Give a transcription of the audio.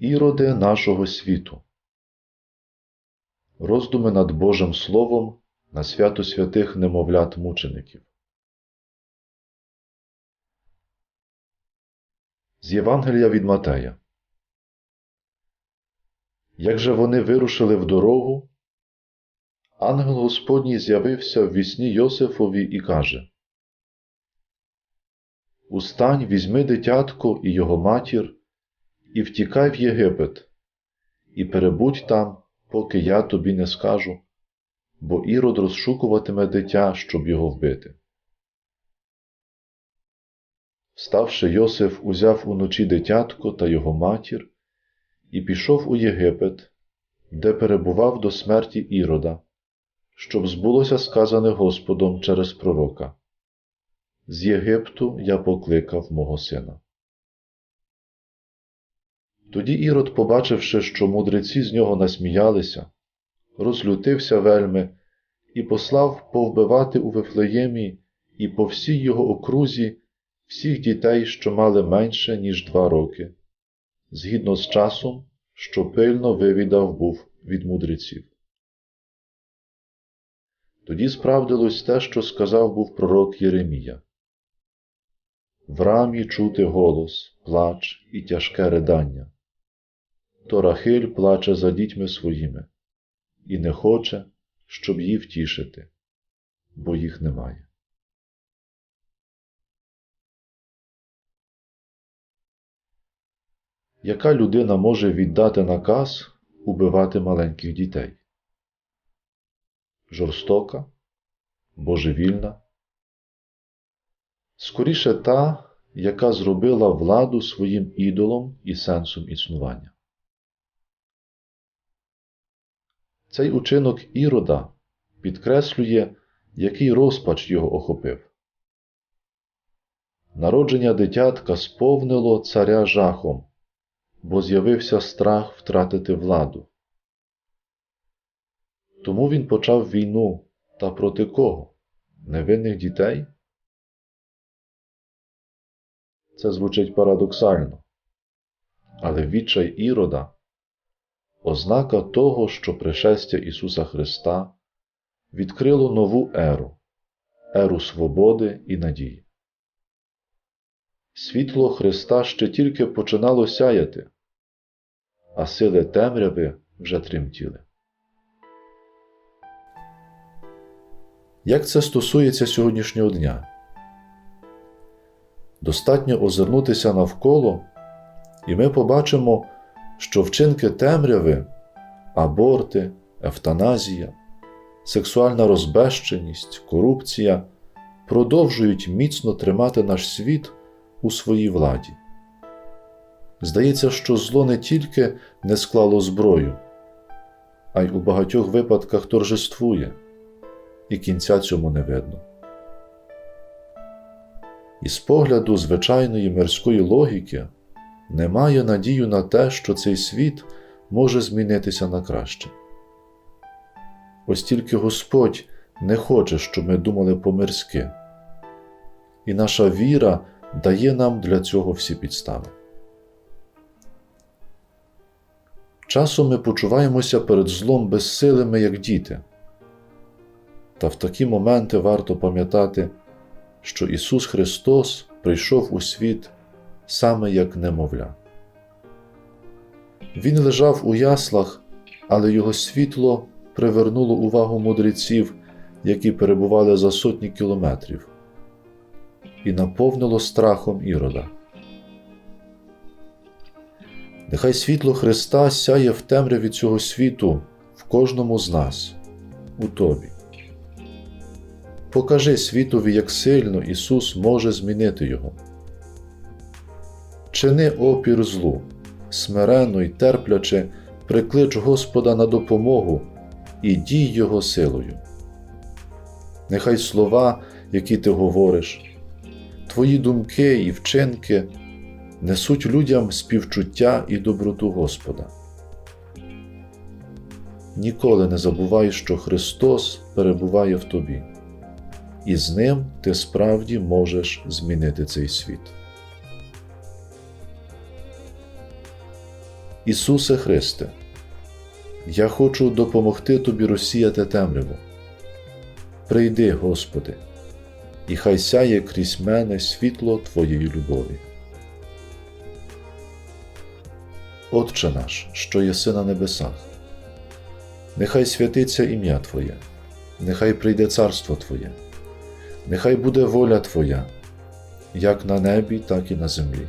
Іроди нашого світу. Роздуми над Божим Словом на свято святих немовлят мучеників. З Євангелія від Матея. Як же вони вирушили в дорогу, ангел Господній з'явився в вісні Йосифові і каже Устань, візьми дитятко і його матір, і втікай в Єгипет, і перебудь там, поки я тобі не скажу, бо ірод розшукуватиме дитя, щоб його вбити. Вставши, Йосиф узяв уночі дитятко та його матір і пішов у Єгипет, де перебував до смерті Ірода, щоб збулося сказане Господом через пророка. З Єгипту я покликав мого сина. Тоді Ірод, побачивши, що мудреці з нього насміялися, розлютився вельми і послав повбивати у Вифлеємі і по всій його окрузі всіх дітей, що мали менше, ніж два роки, згідно з часом, що пильно вивідав був від мудреців. Тоді справдилось те, що сказав був пророк Єремія. В рамі чути голос, плач і тяжке ридання. То Рахиль плаче за дітьми своїми і не хоче, щоб її втішити, бо їх немає. Яка людина може віддати наказ убивати маленьких дітей? Жорстока, божевільна? Скоріше та, яка зробила владу своїм ідолом і сенсом існування. Цей учинок Ірода підкреслює, який розпач його охопив. Народження дитятка сповнило царя жахом, бо з'явився страх втратити владу. Тому він почав війну та проти кого? Невинних дітей? Це звучить парадоксально, але відчай Ірода ознака того, що пришестя Ісуса Христа відкрило нову еру, еру свободи і надії. Світло Христа ще тільки починало сяяти, а сили темряви вже тремтіли. Як це стосується сьогоднішнього дня? Достатньо озирнутися навколо, і ми побачимо, що вчинки темряви, аборти, евтаназія, сексуальна розбещеність, корупція продовжують міцно тримати наш світ у своїй владі. Здається, що зло не тільки не склало зброю, а й у багатьох випадках торжествує, і кінця цьому не видно. І з погляду звичайної мирської логіки немає надію на те, що цей світ може змінитися на краще. Ось тільки Господь не хоче, щоб ми думали по-мирськи, і наша віра дає нам для цього всі підстави. Часом ми почуваємося перед злом безсилими, як діти. Та в такі моменти варто пам'ятати, що Ісус Христос прийшов у світ саме як немовля. Він лежав у яслах, але його світло привернуло увагу мудреців, які перебували за сотні кілометрів, і наповнило страхом ірода. Нехай світло Христа сяє в темряві цього світу в кожному з нас, у тобі. Покажи світові, як сильно Ісус може змінити Його. Чини опір злу, смиренно й терпляче приклич Господа на допомогу і дій Його силою. Нехай слова, які ти говориш, твої думки і вчинки несуть людям співчуття і доброту Господа. Ніколи не забувай, що Христос перебуває в тобі, і з Ним ти справді можеш змінити цей світ. Ісусе Христе, я хочу допомогти Тобі розсіяти темряву. Прийди, Господи, і хай сяє крізь мене світло Твоєї любові. Отче наш, що єси на небесах, нехай святиться ім'я Твоє, нехай прийде царство Твоє, нехай буде воля Твоя, як на небі, так і на землі.